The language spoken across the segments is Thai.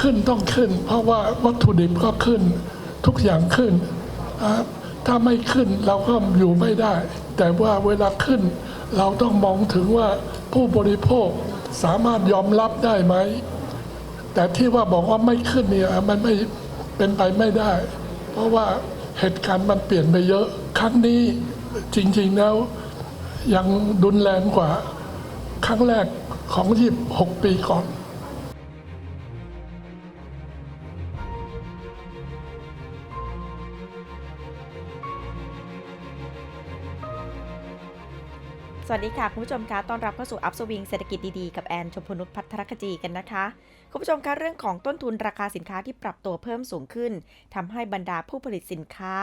ขึ้นต้องขึ้น เพราะว่าวัตถุดิบก็ขึ้น ทุกอย่างขึ้น ถ้าไม่ขึ้นเราก็อยู่ไม่ได้ แต่ว่าเวลาขึ้น เราต้องมองถึงว่าผู้บริโภคสามารถยอมรับได้ไหม แต่ที่ว่าบอกว่าไม่ขึ้นเนี่ยมันไม่เป็นไปไม่ได้ เพราะว่าเหตุการณ์มันเปลี่ยนไปเยอะ ครั้งนี้จริงๆแล้วยังดุนแรงกว่า ครั้งแรกของยี่หกปีก่อน วัสดีค่ะ คุณผู้ชมคะต้อนรับเข้าสู่อัพสวิงเศรษฐกิจดีๆ กับแอนชมพนุษย์พัทรคจีกันนะคะ คุณผู้ชมคะเรื่องของต้นทุนราคาสินค้าที่ปรับตัวเพิ่มสูงขึ้นทำให้บรรดาผู้ผลิตสินค้า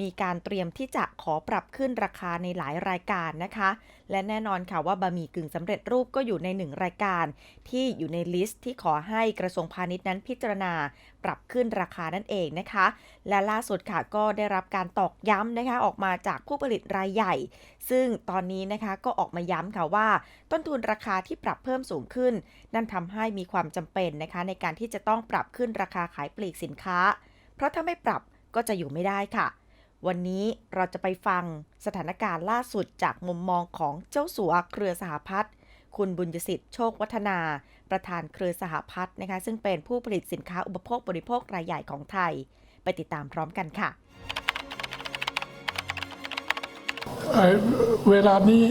มีการเตรียมที่จะขอปรับขึ้นราคาในหลายรายการนะคะ และแน่นอนค่ะว่าบะหมี่กึ่งสำเร็จรูปก็อยู่ในหนึ่งรายการ ที่อยู่ในลิสต์ที่ขอให้กระทรวงพาณิชย์นั้นพิจารณาปรับขึ้นราคานั่นเองนะคะ และล่าสุดค่ะก็ได้รับการตอกย้ำนะคะออกมาจากผู้ผลิตรายใหญ่ ซึ่งตอนนี้นะคะก็ออกมาย้ำค่ะว่า ต้นทุนราคาที่ปรับเพิ่มสูงขึ้น นั่นทำให้มีความจำเป็นนะคะ ในการที่จะต้องปรับขึ้นราคาขายปลีกสินค้า เพราะถ้าไม่ปรับก็จะอยู่ไม่ได้ค่ะ วันนี้เราจะไปฟังสถานการณ์ล่าสุดจากมุมมองของเจ้าสัวเครือสหพัฒน์คุณบุญยสิทธิ์โชควัฒนา ประธานเครือสหพัฒน์นะคะ ซึ่งเป็นผู้ผลิตสินค้าอุปโภคบริโภครายใหญ่ของไทย ไปติดตามพร้อมกันค่ะเเวลานี้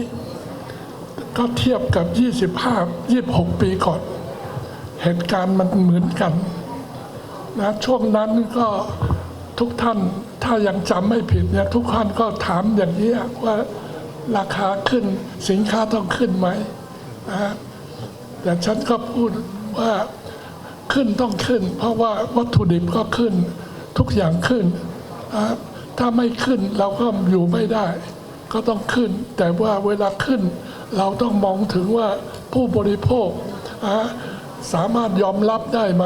ก็เทียบกับ 25 26 ปีก่อน เหตุการณ์มันเหมือนกันนะช่วงนั้นก็ ทุกท่านถ้ายังจำไม่ผิดเนี่ยทุกท่านก็ถามอย่างนี้ว่าราคาขึ้นสินค้าต้องขึ้นไหมนะแต่ฉันก็พูดว่าขึ้นต้องขึ้น เพราะว่าวัตถุดิบก็ขึ้น ทุกอย่างขึ้นนะถ้าไม่ขึ้นเราก็อยู่ไม่ได้ ก็ต้องขึ้น แต่ว่าเวลาขึ้น เราต้องมองถึงว่าผู้บริโภคอะสามารถยอมรับได้ไหม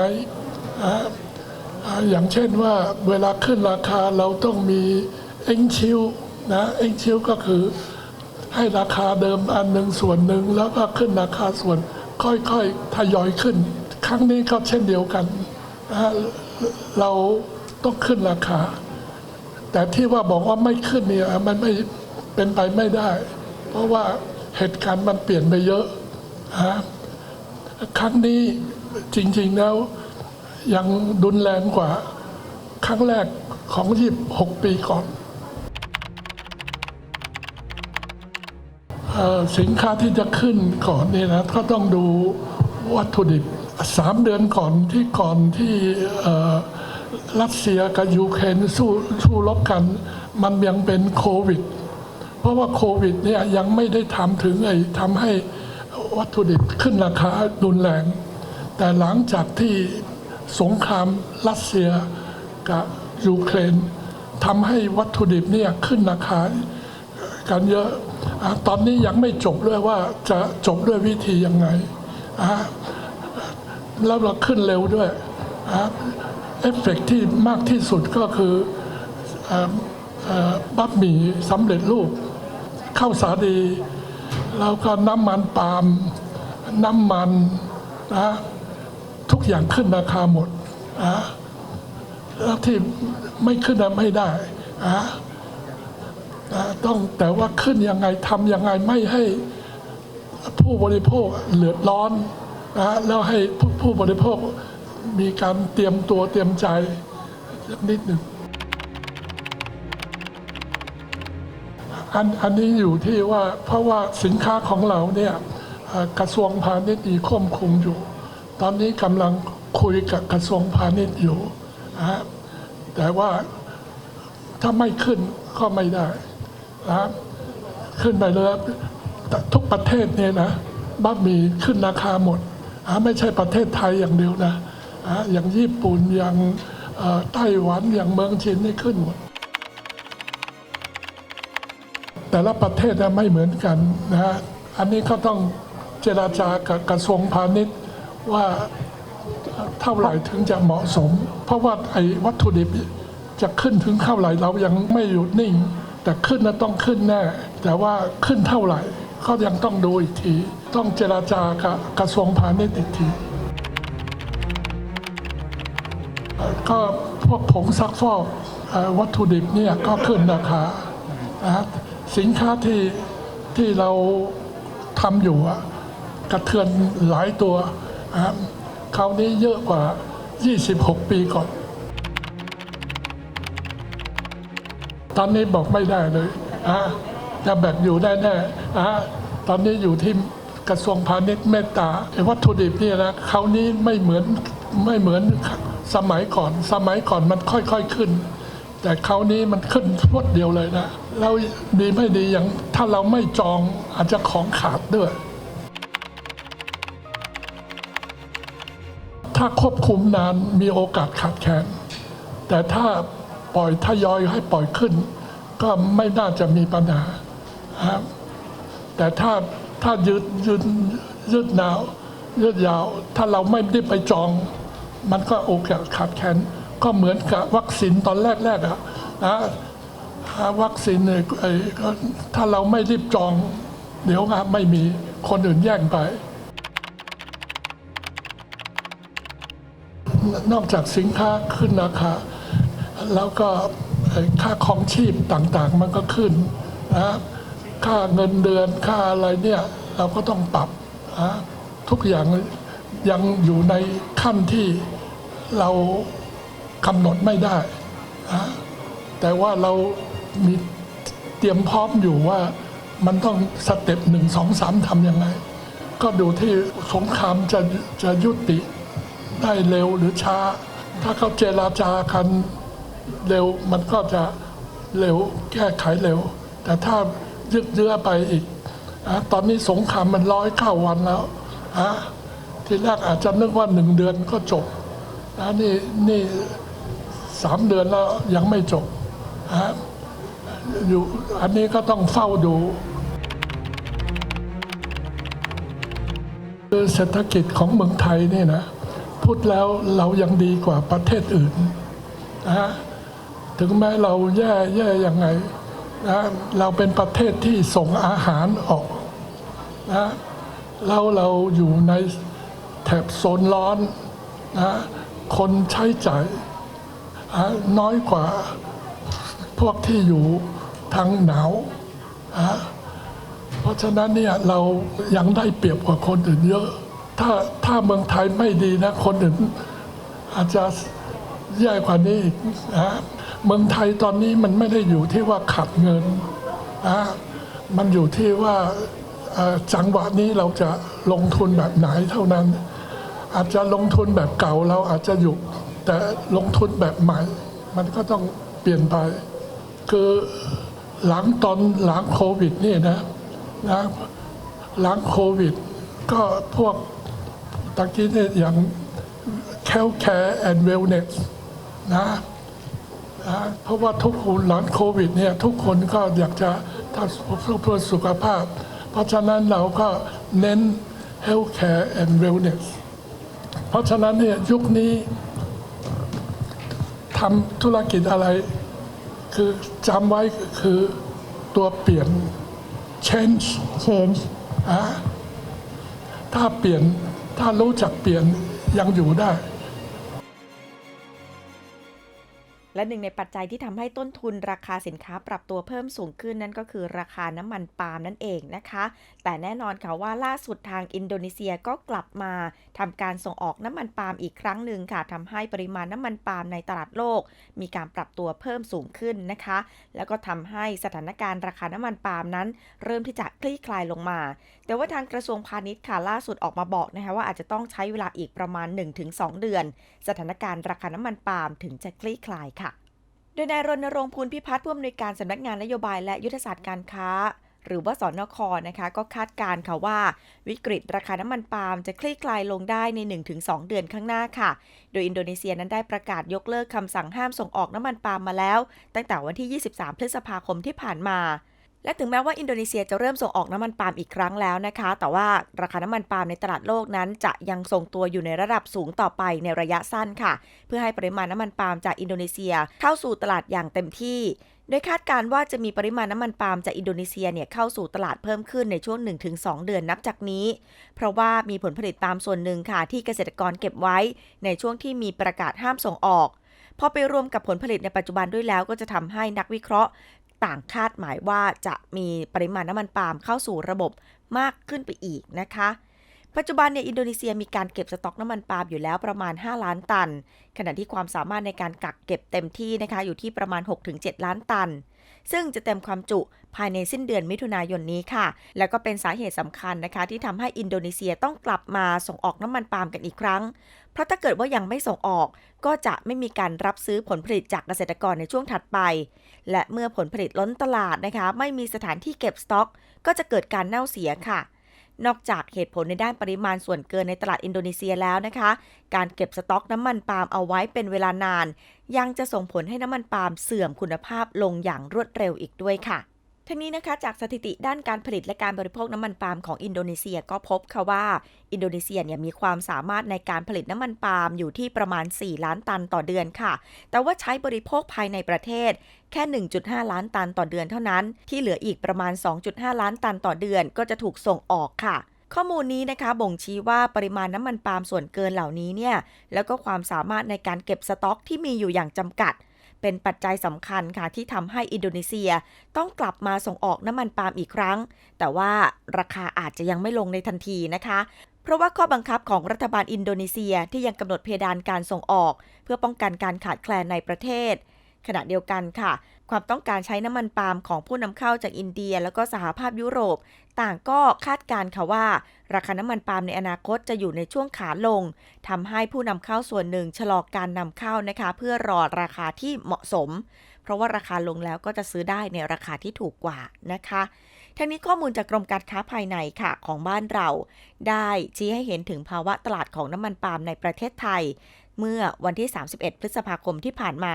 อย่างเช่นว่าเวลาขึ้นราคาเราต้องมีเอ็งชิวนะเอ็งชิวก็คือให้ราคาเดิมอันหนึ่งส่วนหนึ่งแล้วก็ขึ้นราคาส่วนค่อยๆทยอยขึ้น ครั้งนี้ก็เช่นเดียวกันนะเราต้องขึ้นราคา แต่ที่ว่าบอกว่าไม่ขึ้นเนี่ยมันไม่เป็นไปไม่ได้ เพราะว่าเหตุการณ์มันเปลี่ยนไปเยอะฮะครั้งนี้จริงๆแล้ว ยังดุนแรงกว่าครั้งแรกของยี่หกปีก่อนออสินค้าที่จะขึ้นก่อนนี่นะก็ต้องดูวัตถุดิบสามเดือนก่อนที่ก่อนที่รัสเซียกับยูเครนสู้สู้รบกัน มันยังเป็นโควิด เพราะว่าโควิดเนี่ยยังไม่ได้ทำถึงไอ้ทำให้วัตถุดิบขึ้นราคารุนแรง แต่หลังจากที่ สงครามรัสเซียกับยูเครนทำให้วัตถุดิบเนี่ยขึ้นราคากันเยอะอะตอนนี้ยังไม่จบด้วยว่าจะจบด้วยวิธียังไง แล้วเราขึ้นเร็วด้วยนะเอฟเฟกต์ที่มากที่สุดก็คืออบับหมี่สำเร็จรูปข้าวสาลีแล้วก็น้ำมันปาล์มน้ำมันนะ ทุกอย่างขึ้นราคาหมดนะแล้วที่ไม่ขึ้นไม่ได้นะต้องแต่ว่าขึ้นยังไงทำยังไงไม่ให้ผู้บริโภคเหลือดร้อนนะแล้วให้ผู้บริโภคมีการเตรียมตัวเตรียมใจนิดหนึ่งอันอันนี้อยู่ที่ว่าเพราะว่าสินค้าของเราเนี่ยกระทรวงพาณิชย์มีควบคุมอยู่ ตอนนี้กำลังคุยกับกระทรวงพาณิชย์อยู่นะฮะแต่ว่าถ้าไม่ขึ้นก็ไม่ได้นะขึ้นไปเลยทุกประเทศเนี่ยนะบะหมี่ขึ้นราคาหมดอ่าไม่ใช่ประเทศไทยอย่างเดียวนะอ่าอย่างญี่ปุ่นอย่างไต้หวันอย่างเมืองจีนนี่ขึ้นหมด แต่ละประเทศนะไม่เหมือนกันนะฮะอันนี้ก็ต้องเจราจากับกระทรวงพาณิชย์ ว่าเท่าไหร่ถึงจะเหมาะสม เพราะว่าไอ้วัตถุดิบจะขึ้นถึงเท่าไหร่เรายังไม่หยุดนิ่ง แต่ขึ้นนะต้องขึ้นแน่ แต่ว่าขึ้นเท่าไหร่เขายังต้องดูอีกที ต้องเจราจากับกระทรวงพาณิชย์อีกทีก็พวกผงซักฟอกวัตถุดิบเนี่ยก็ขึ้นราคานะสินค้าที่ที่เราทำอยู่กระเทือนหลายตัว นะครับคราวนี้เยอะกว่า 26 ปีก่อน ตอนนี้บอกไม่ได้เลยอะจะแบกอยู่ได้แน่อะตอนนี้อยู่ที่กระทรวงพาณิชย์เมตตาวัตถุดิบนี่นะคราวนี้ไม่เหมือนไม่เหมือนสมัยก่อน สมัยก่อนมันค่อยๆขึ้น แต่คราวนี้มันขึ้นพรวดเดียวเลยนะแล้วดีไม่ดีอย่างถ้าเราไม่จองอาจจะของขาดด้วย ถ้าควบคุมนานมีโอกาสขาดแคลนแต่ถ้าปล่อยทยอยให้ปล่อยขึ้น ก็ไม่น่าจะมีปัญหาครับแต่ถ้าถ้ายืดยืดยืดหนาวยืดยาว ถ้าเราไม่ได้ไปจอง มันก็โอกาสขาดแคลนก็เหมือนกับวัคซีนตอนแรกๆอะนะวัคซีนเนี่ยถ้าเราไม่รีบจอง เดี๋ยวก็ไม่มีคนอื่นแย่งไป นอกจากสินค้าขึ้นราคา แล้วก็ค่าครองชีพต่างๆ มันก็ขึ้นนะค่าเงินเดือนค่าอะไรเนี่ยเราก็ต้องปรับนะทุกอย่างยังอยู่ในขั้นที่เรากำหนดไม่ได้นะแต่ว่าเรามีเตรียมพร้อมอยู่ว่ามันต้องสเต็ปหนึ่งสองสามทำยังไง ก็ดูที่สงครามจะจะยุติ ได้เร็วหรือช้า ถ้าเขาเจราจากันเร็วมันก็จะเร็วแก้ไขเร็ว แต่ถ้ายืดเยื้อไปอีกอะตอนนี้สงครามมันร้อยเก้าวันแล้วอะทีแรกอาจจะนึกว่าหนึ่งเดือนก็จบนะนี่นี่สามเดือนแล้วยังไม่จบอะอยู่อันนี้ก็ต้องเฝ้าดูคือเศรษฐกิจของเมืองไทยนี่นะ พูดแล้วเรายังดีกว่าประเทศอื่นนะฮะถึงแม้เราแย่แย่ยังไงนะเราเป็นประเทศที่ส่งอาหารออกนะแล้วเราอยู่ในแถบโซนร้อนนะคนใช้จ่ายน้อยกว่าพวกที่อยู่ทางหนาวอะเพราะฉะนั้นเนี่ยเรายังได้เปรียบกว่าคนอื่นเยอะ ถ้าถ้าเมืองไทยไม่ดีนะ คนอื่นอาจจะแย่กว่านี้อีกนะเมืองไทยตอนนี้มันไม่ได้อยู่ที่ว่าขัดเงินนะมันอยู่ที่ว่าจังหวะนี้เราจะลงทุนแบบไหนเท่านั้น อาจจะลงทุนแบบเก่าเราอาจจะหยุดแต่ลงทุนแบบใหม่ มันก็ต้องเปลี่ยนไป คือหลังตอนหลังโควิดนี่นะนะหลังโควิด ก็พวก ตะกี้เนี่ยอย่าง health care and wellness นะนะเพราะว่าทุกคนหลังโควิดเนี่ยทุกคนก็อยากจะทำเพื่อสุขภาพ เพราะฉะนั้นเราก็เน้น health care and wellness เพราะฉะนั้นเนี่ยยุคนี้ทำธุรกิจอะไร คือจำไว้คือตัวเปลี่ยน change change อะถ้าเปลี่ยน ถ้ารู้จักเปลี่ยนยังอยู่ได้ และหนึ่งในปัจจัยที่ทำให้ต้นทุนราคาสินค้าปรับตัวเพิ่มสูงขึ้นนั่นก็คือราคาน้ำมันปาล์มนั่นเองนะคะ แต่แน่นอนค่ะว่าล่าสุดทางอินโดนีเซียก็กลับมาทำการส่งออกน้ำมันปาล์มอีกครั้งหนึ่งค่ะทำให้ปริมาณน้ำมันปาล์มในตลาดโลก มีการปรับตัวเพิ่มสูงขึ้นนะคะ แล้วก็ทำให้สถานการณ์ราคาน้ำมันปาล์มนั้น เริ่มที่จะคลี่คลายลงมา แต่ว่าทางกระทรวงพาณิชย์ค่ะล่าสุดออกมาบอกนะคะว่าอาจจะต้องใช้เวลาอีกประมาณ 1-2 เดือน สถานการณ์ราคาน้ำมันปาล์มถึงจะคลี่คลายค่ะ โดยนายรณรงค์พูลพิพัฒน์ผู้อำนวยการสำนักงานนโยบายและยุทธศาสตร์การค้า หรือว่าสนคนะคะก็คาดการ์ค่ะว่า วิกฤตราคาน้ำมันปาล์มจะคลี่คลายลงได้ใน 1-2 เดือนข้างหน้าค่ะ โดยอินโดนีเซียนั้นได้ประกาศยกเลิกคำสั่งห้ามส่งออกน้ำมันปาล์มมาแล้ว ตั้งแต่วันที่ 23 พฤษภาคมที่ผ่านมา และถึงแม้ว่าอินโดนีเซียจะเริ่มส่งออกน้ำมันปาล์มอีกครั้งแล้วนะคะ แต่ว่าราคาน้ำมันปาล์มในตลาดโลกนั้น จะยังทรงตัวอยู่ในระดับสูงต่อไปในระยะสั้นค่ะ เพื่อให้ปริมาณน้ำมันปาล์มจากอินโดนีเซียเข้าสู่ตลาดอย่างเต็มที่ โดยคาดการณ์ว่าจะมีปริมาณน้ำมันปาล์มจากอินโดนีเซียเนี่ยเข้าสู่ตลาดเพิ่มขึ้นในช่วง 1-2 เดือนนับจากนี้ เพราะว่ามีผลผลิตปาล์มส่วนหนึ่งค่ะที่เกษตรกรเก็บไว้ ในช่วงที่มีประกาศห้ามส่งออกพอไปรวมกับผลผลิตในปัจจุบันด้วยแล้วก็จะทำให้นักวิเคราะห์ ต่างคาดหมายว่าจะมีปริมาณน้ำมันปาล์มเข้าสู่ระบบมากขึ้นไปอีกนะคะ ปัจจุบันเนี่ยอินโดนีเซียมีการเก็บสต็อกน้ำมันปาล์มอยู่แล้วประมาณ 5 ล้านตัน ขณะที่ความสามารถในการกักเก็บเต็มที่นะคะอยู่ที่ประมาณ 6-7 ล้านตัน ซึ่งจะเต็มความจุภายในสิ้นเดือนมิถุนายนนี้ค่ะ แล้วก็เป็นสาเหตุสำคัญนะคะ ที่ทำให้อินโดนีเซียต้องกลับมาส่งออกน้ำมันปาล์มกันอีกครั้ง เพราะถ้าเกิดว่ายังไม่ส่งออก ก็จะไม่มีการรับซื้อผลผลิตจากเกษตรกรในช่วงถัดไป และเมื่อผลผลิตล้นตลาดนะคะ ไม่มีสถานที่เก็บสต็อก ก็จะเกิดการเน่าเสียค่ะ นอกจากเหตุผลในด้านปริมาณส่วนเกินในตลาดอินโดนีเซียแล้วนะคะ การเก็บสต็อกน้ำมันปาล์มเอาไว้เป็นเวลานาน ยังจะส่งผลให้น้ำมันปาล์มเสื่อมคุณภาพลงอย่างรวดเร็วอีกด้วยค่ะ ทั้งนี้นะคะจากสถิติด้านการผลิตและการบริโภคน้ำมันปาล์มของอินโดนีเซียก็พบค่ะว่า อินโดนีเซียเนี่ยมีความสามารถในการผลิตน้ำมันปาล์มอยู่ที่ประมาณ 4 ล้านตันต่อเดือนค่ะ แต่ว่าใช้บริโภคภายในประเทศแค่ 1.5 ล้านตันต่อเดือนเท่านั้น ที่เหลืออีกประมาณ 2.5 ล้านตันต่อเดือน ก็จะถูกส่งออกค่ะข้อมูลนี้นะคะบ่งชี้ว่าปริมาณน้ำมันปาล์มส่วนเกินเหล่านี้เนี่ยแล้วก็ความสามารถในการเก็บสต็อกที่มีอยู่อย่างจำกัด เป็นปัจจัยสำคัญค่ะที่ทำให้อินโดนีเซียต้องกลับมาส่งออกน้ำมันปาล์มอีกครั้ง แต่ว่าราคาอาจจะยังไม่ลงในทันทีนะคะ เพราะว่าข้อบังคับของรัฐบาลอินโดนีเซียที่ยังกำหนดเพดานการส่งออก เพื่อป้องกันการขาดแคลนในประเทศ ขณะเดียวกันค่ะ ความต้องการใช้น้ำมันปาล์มของผู้นำเข้าจากอินเดีย แล้วก็สหภาพยุโรป ต่างก็คาดการณ์ค่ะว่า ราคาน้ำมันปาล์มในอนาคตจะอยู่ในช่วงขาลงทำให้ผู้นำเข้าส่วนหนึ่งชะลอการนำเข้านะคะ เพื่อรอราคาที่เหมาะสม เพราะว่าราคาลงแล้วก็จะซื้อได้ในราคาที่ถูกกว่านะคะทั้งนี้ข้อมูลจากกรมการค้าภายในค่ะของบ้านเรา ได้ชี้ให้เห็นถึงภาวะตลาดของน้ำมันปาล์มในประเทศไทย เมื่อวันที่ 31 พฤษภาคมที่ผ่านมา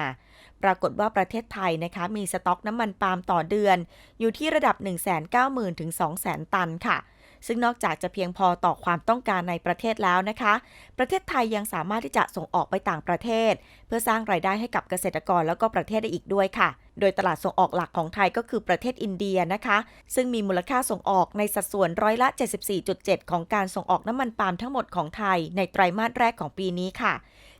ปรากฏว่าประเทศไทยนะคะมีสต็อกน้ำมันปาล์มต่อเดือน อยู่ที่ระดับ 190,000ถึง200,000 ตันค่ะ ซึ่งนอกจากจะเพียงพอต่อความต้องการในประเทศแล้วนะคะ ประเทศไทยยังสามารถที่จะส่งออกไปต่างประเทศ เพื่อสร้างรายได้ให้กับเกษตรกรแล้วก็ประเทศได้อีกด้วยค่ะ โดยตลาดส่งออกหลักของไทยก็คือประเทศอินเดียนะคะ ซึ่งมีมูลค่าส่งออกในสัดส่วนร้อยละ 74.7 ของการส่งออกน้ำมันปาล์มทั้งหมดของไทยในไตรมาสแรกของปีนี้ค่ะ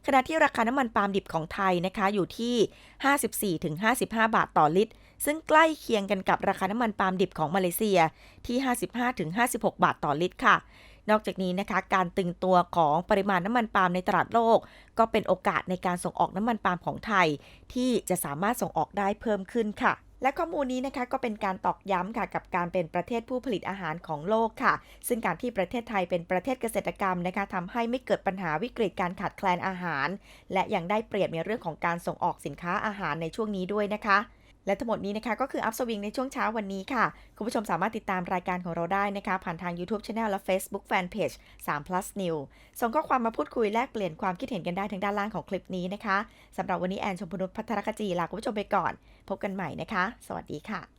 ขณะที่ราคาน้ำมันปาล์มดิบของไทยนะคะอยู่ที่ 54-55 บาทต่อลิตร ซึ่งใกล้เคียงกันกับราคาน้ำมันปาล์มดิบของมาเลเซียที่ 55-56 บาทต่อลิตรค่ะนอกจากนี้นะคะการตึงตัวของปริมาณน้ำมันปาล์มในตลาดโลก ก็เป็นโอกาสในการส่งออกน้ำมันปาล์มของไทย ที่จะสามารถส่งออกได้เพิ่มขึ้นค่ะ และข้อมูลนี้นะคะก็เป็นการตอกย้ำค่ะกับการเป็นประเทศผู้ผลิตอาหารของโลกค่ะ ซึ่งการที่ประเทศไทยเป็นประเทศเกษตรกรรมนะคะทำให้ไม่เกิดปัญหาวิกฤตการขาดแคลนอาหาร และยังได้เปรียบในเรื่องของการส่งออกสินค้าอาหารในช่วงนี้ด้วยนะคะ และทั้งหมดนี้นะคะก็คืออัพสวิงในช่วงเช้าวันนี้ค่ะ คุณผู้ชมสามารถติดตามรายการของเราได้นะคะ ผ่านทาง YouTube Channel และ Facebook Fanpage 3 plus new ส่งข้อความมาพูดคุยแลกเปลี่ยนความคิดเห็นกันได้ทางด้านล่างของคลิปนี้นะคะสำหรับวันนี้แอนชมพนุษพัทรคจีลาคุณผู้ชมไปก่อน พบกันใหม่นะคะ สวัสดีค่ะ